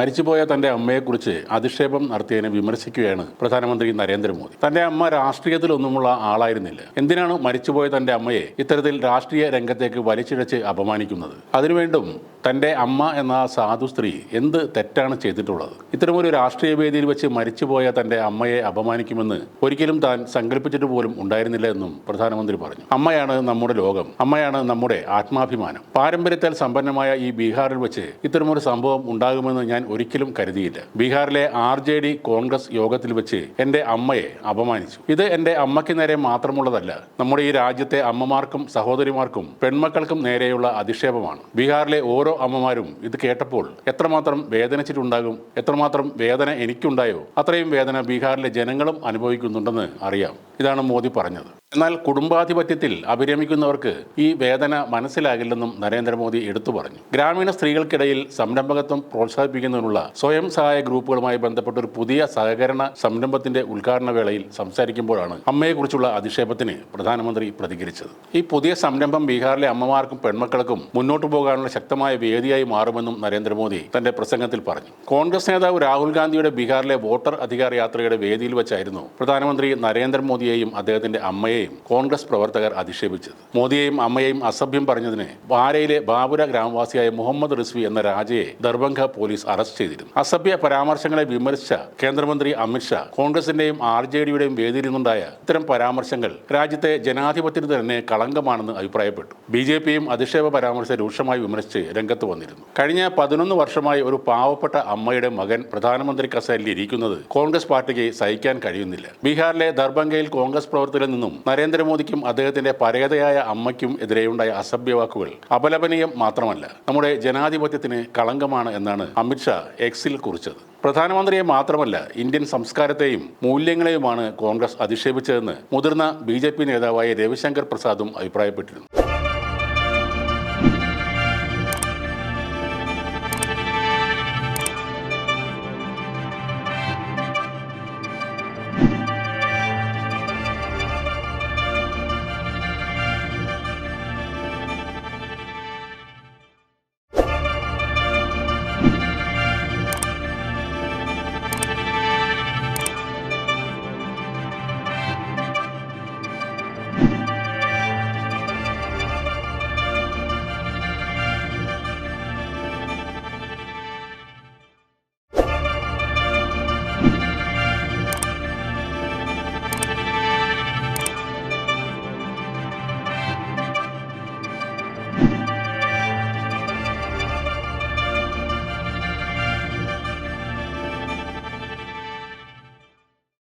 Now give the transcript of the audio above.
മരിച്ചുപോയ തന്റെ അമ്മയെക്കുറിച്ച് അധിക്ഷേപം നടത്തിയതിനെ വിമർശിക്കുകയാണ് പ്രധാനമന്ത്രി നരേന്ദ്രമോദി. തന്റെ അമ്മ രാഷ്ട്രീയത്തിലൊന്നുമുള്ള ആളായിരുന്നില്ല. എന്തിനാണ് മരിച്ചുപോയ തന്റെ അമ്മയെ ഇത്തരത്തിൽ രാഷ്ട്രീയ രംഗത്തേക്ക് വലിച്ചിഴച്ച് അപമാനിക്കുന്നത്? അതിനുവേണ്ടും തന്റെ അമ്മ എന്ന സാധു സ്ത്രീ എന്ത് തെറ്റാണ് ചെയ്തിട്ടുള്ളത്? ഇത്തരമൊരു രാഷ്ട്രീയ വേദിയിൽ വെച്ച് മരിച്ചുപോയ തന്റെ അമ്മയെ അപമാനിക്കുമെന്ന് ഒരിക്കലും താൻ സങ്കല്പിച്ചിട്ട് പോലും ഉണ്ടായിരുന്നില്ല എന്നും പ്രധാനമന്ത്രി പറഞ്ഞു. അമ്മയാണ് നമ്മുടെ ലോകം. അമ്മയാണ് നമ്മുടെ ആത്മാഭിമാനം. പാരമ്പര്യത്താൽ സമ്പന്നമായ ഈ ബീഹാറിൽ വെച്ച് ഇത്തരമൊരു സംഭവം ഉണ്ടാകുമെന്ന് ഞാൻ ഒരിക്കലും കരുതിയില്ല. ബീഹാറിലെ ആർ ജെ ഡി കോൺഗ്രസ് യോഗത്തിൽ വെച്ച് എന്റെ അമ്മയെ അപമാനിച്ചു. ഇത് എന്റെ അമ്മയ്ക്ക് നേരെ മാത്രമുള്ളതല്ല നമ്മുടെ ഈ രാജ്യത്തെ അമ്മമാർക്കും സഹോദരിമാർക്കും പെൺമക്കൾക്കും നേരെയുള്ള അധിക്ഷേപമാണ്. ബീഹാറിലെ ഓരോ അമ്മമാരും ഇത് കേട്ടപ്പോൾ എത്രമാത്രം വേദനിച്ചിട്ടുണ്ടാകും എത്രമാത്രം വേദന എനിക്കുണ്ടായോ? അത്രയും വേദന ബീഹാറിലെ ജനങ്ങളും അനുഭവിക്കുന്നുണ്ടെന്ന് അറിയാം. ഇതാണ് മോദി പറഞ്ഞത്. എന്നാൽ കുടുംബാധിപത്യത്തിൽ അഭിരമിക്കുന്നവർക്ക് ഈ വേദന മനസ്സിലാകില്ലെന്നും നരേന്ദ്രമോദി എടുത്തു പറഞ്ഞു. ഗ്രാമീണ സ്ത്രീകൾക്കിടയിൽ സംരംഭകത്വം പ്രോത്സാഹിപ്പിക്കുന്നതിനുള്ള സ്വയം സഹായ ഗ്രൂപ്പുകളുമായി ബന്ധപ്പെട്ട ഒരു പുതിയ സഹകരണ സംരംഭത്തിന്റെ ഉദ്ഘാടന വേളയിൽ സംസാരിക്കുമ്പോഴാണ് അമ്മയെക്കുറിച്ചുള്ള അധിക്ഷേപത്തിന് പ്രധാനമന്ത്രി പ്രതികരിച്ചത്. ഈ പുതിയ സംരംഭം ബീഹാറിലെ അമ്മമാർക്കും പെൺമക്കൾക്കും മുന്നോട്ടു പോകാനുള്ള ശക്തമായ വേദിയായി മാറുമെന്നും നരേന്ദ്രമോദി തന്റെ പ്രസംഗത്തിൽ പറഞ്ഞു. കോൺഗ്രസ് നേതാവ് രാഹുൽ ഗാന്ധിയുടെ ബീഹാറിലെ വോട്ടർ അധികാര യാത്രയുടെ വേദിയിൽ വെച്ചായിരുന്നു പ്രധാനമന്ത്രി നരേന്ദ്രമോദിയെയും അദ്ദേഹത്തിന്റെ അമ്മയെയും കോൺഗ്രസ് പ്രവർത്തകർ അധിക്ഷേപിച്ചത്. മോദിയെയും അമ്മയെയും അസഭ്യം പറഞ്ഞതിന് വാരയിലെ ബാബുര ഗ്രാമവാസിയായ മുഹമ്മദ് റിസ്വി എന്ന രാജയെ ദർഭംഗ പോലീസ് അറസ്റ്റ് ചെയ്തിരുന്നു. അസഭ്യ പരാമർശങ്ങളെ വിമർശിച്ച കേന്ദ്രമന്ത്രി അമിത്ഷാ കോൺഗ്രസിന്റെയും ആർ ജെ ഡിയുടെയും വേദിയിൽ നിന്നുണ്ടായ ഇത്തരം പരാമർശങ്ങൾ രാജ്യത്തെ ജനാധിപത്യത്തിന് തന്നെ കളങ്കമാണെന്ന് അഭിപ്രായപ്പെട്ടു. ബി ജെ പിയും അധിക്ഷേപ പരാമർശം രൂക്ഷമായി വിമർശിച്ച് രംഗത്ത് വന്നിരുന്നു. കഴിഞ്ഞ പതിനൊന്ന് വർഷമായി ഒരു പാവപ്പെട്ട അമ്മയുടെ മകൻ പ്രധാനമന്ത്രി കസേരയിൽ ഇരിക്കുന്നത് കോൺഗ്രസ് പാർട്ടിക്ക് സഹിക്കാൻ കഴിയുന്നില്ല. ബീഹാറിലെ ദർഭംഗയിൽ കോൺഗ്രസ് പ്രവർത്തകരിൽ നിന്നും നരേന്ദ്രമോദിക്കും അദ്ദേഹത്തിന്റെ പരേതയായ അമ്മയ്ക്കും എതിരെയുണ്ടായ അസഭ്യവാക്കുകൾ അപലപനീയം മാത്രമല്ല നമ്മുടെ ജനാധിപത്യത്തിന് കളങ്കമാണ് എന്നാണ് അമിത്ഷാ എക്സിൽ കുറിച്ചത്. പ്രധാനമന്ത്രിയെ മാത്രമല്ല ഇന്ത്യൻ സംസ്കാരത്തെയും മൂല്യങ്ങളെയുമാണ് കോൺഗ്രസ് അധിക്ഷേപിച്ചതെന്ന് മുതിർന്ന ബി നേതാവായ രവിശങ്കർ പ്രസാദും അഭിപ്രായപ്പെട്ടിരുന്നു.